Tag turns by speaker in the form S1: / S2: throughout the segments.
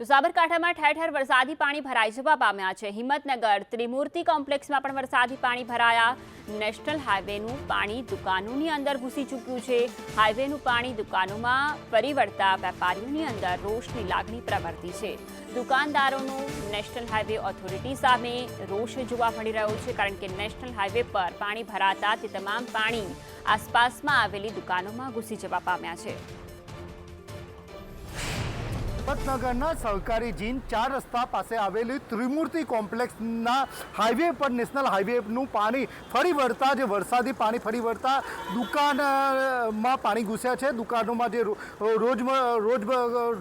S1: તો સાબરકાંઠામાં ઠેર ઠેર વરસાદી પાણી ભરાઈ જવા પામ્યા છે. હિંમતનગર ત્રિમૂર્તિ કોમ્પ્લેક્સમાં પણ વરસાદી પાણી ભરાયા. નેશનલ હાઈવેનું પાણી દુકાનોની અંદર ઘૂસી ચૂક્યું છે. હાઈવેનું પાણી દુકાનોમાં ફરી વળતા વેપારીઓની અંદર રોષની લાગણી પ્રવર્તી છે. દુકાનદારોનો નેશનલ હાઈવે ઓથોરિટી સામે રોષ જોવા મળી રહ્યો છે, કારણ કે નેશનલ હાઈવે પર પાણી ભરાતા તે તમામ પાણી આસપાસમાં આવેલી દુકાનોમાં ઘૂસી જવા પામ્યા છે.
S2: હિંમતનગરના સહકારી જીન ચાર રસ્તા પાસે આવેલી ત્રિમૂર્તિ કોમ્પ્લેક્સના હાઈવે પર, નેશનલ હાઈવેનું પાણી ફરી વળતા, જે વરસાદી પાણી ફરી વળતા દુકાનમાં પાણી ઘૂસ્યા છે. દુકાનોમાં જે રોજ રોજ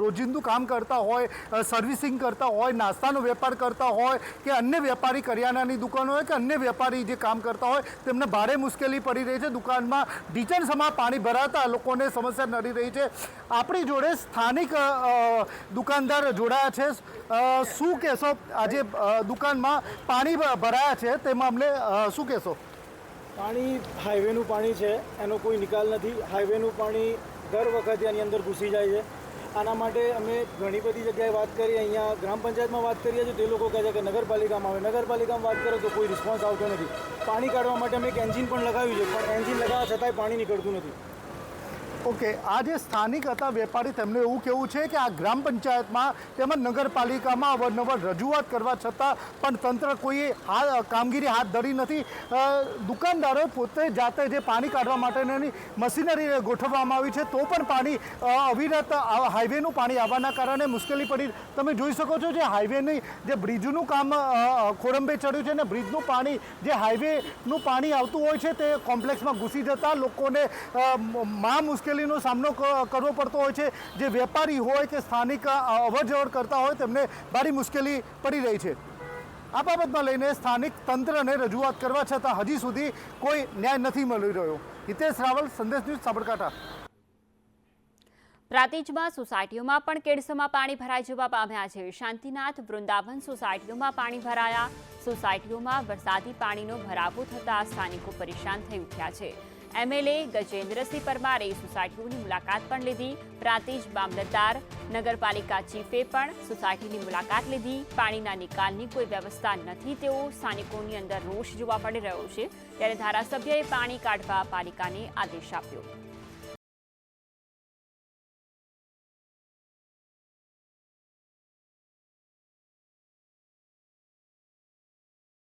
S2: રોજિંદુ કામ કરતા હોય સર્વિસિંગ કરતા હોય, નાસ્તાનો વેપાર કરતા હોય કે અન્ય વેપારી કરિયાણાની દુકાનો હોય કે અન્ય વેપારી જે કામ કરતા હોય, તેમને ભારે મુશ્કેલી પડી રહી છે. દુકાનમાં ઢીચણ સમા પાણી ભરાતા લોકોને સમસ્યા નડી રહી છે. આપણી જોડે સ્થાનિક દુકાનદાર જોડાયા છે. શું કહેશો? આજે દુકાનમાં પાણી ભરાયા છે તે મામલે શું કહેશો?
S3: પાણી હાઈવેનું પાણી છે, એનો કોઈ નિકાલ નથી. હાઈવેનું પાણી દર વખતે આની અંદર ઘૂસી જાય છે. આના માટે અમે ઘણી બધી જગ્યાએ વાત કરી, અહીંયા ગ્રામ પંચાયતમાં વાત કરીએ છીએ, તે લોકો કહે છે કે નગરપાલિકામાં આવે. નગરપાલિકામાં વાત કરો તો કોઈ રિસ્પોન્સ આવતો નથી. પાણી કાઢવા માટે અમે એક એન્જિન પણ લગાવ્યું છે, પણ એન્જિન લગાવવા છતાંય પાણી નીકળતું નથી.
S2: ઓકે આ જે સ્થાનિક હતા વેપારી, તેમનું એવું કહેવું છે કે આ ગ્રામ પંચાયતમાં તેમજ નગરપાલિકામાં અવરનવર રજૂઆત કરવા છતાં પણ તંત્ર કોઈએ હા કામગીરી હાથ ધરી નથી. દુકાનદારો પોતે જાતે જે પાણી કાઢવા માટેની મશીનરી ગોઠવવામાં આવી છે, તો પણ પાણી અવિરત હાઈવેનું પાણી આવવાના કારણે મુશ્કેલી પડી. તમે જોઈ શકો છો જે હાઈવેની, જે બ્રિજનું કામ ખોરંબે ચડ્યું છે ને બ્રિજનું પાણી, જે હાઈવેનું પાણી આવતું હોય છે તે કોમ્પ્લેક્સમાં ઘૂસી જતા લોકોને મા, મ- મહા મુશ્કેલીનો સામનો કરવો પડતો હોય છે. જે વેપારી હોય કે સ્થાનિક અવર જવર કરતા હોય તેમને ભારી મુશ્કેલી પડી રહી છે. આ બાબતમાં લઈને સ્થાનિક તંત્રને રજૂઆત કરવા છતાં હજી સુધી કોઈ ન્યાય નથી મળી રહ્યો. હિતેશ રાવલ, સંદેશ ન્યૂઝ, સાબરકાંઠા.
S1: પ્રાતિજમાં સોસાયટીઓમાં પણ કેડસમાં પાણી ભરાઈ જવા પામ્યા છે. શાંતિનાથ વૃંદાવન સોસાયટીઓમાં પાણી ભરાયા. સોસાયટીઓમાં વરસાદી પાણીનો ભરાવો થતાં સ્થાનિકો પરેશાન થઈ ઉઠ્યા છે. એમએલએ ગજેન્દ્રસિંહ પરમારે સોસાયટીઓની મુલાકાત પણ લીધી. પ્રાતિજ મામલતદાર નગરપાલિકા ચીફે પણ સોસાયટીની મુલાકાત લીધી. પાણીના નિકાલની કોઈ વ્યવસ્થા નથી તેવો સ્થાનિકોની અંદર રોષ જોવા મળી રહ્યો છે. ત્યારે ધારાસભ્યએ પાણી કાઢવા પાલિકાને આદેશ આપ્યો.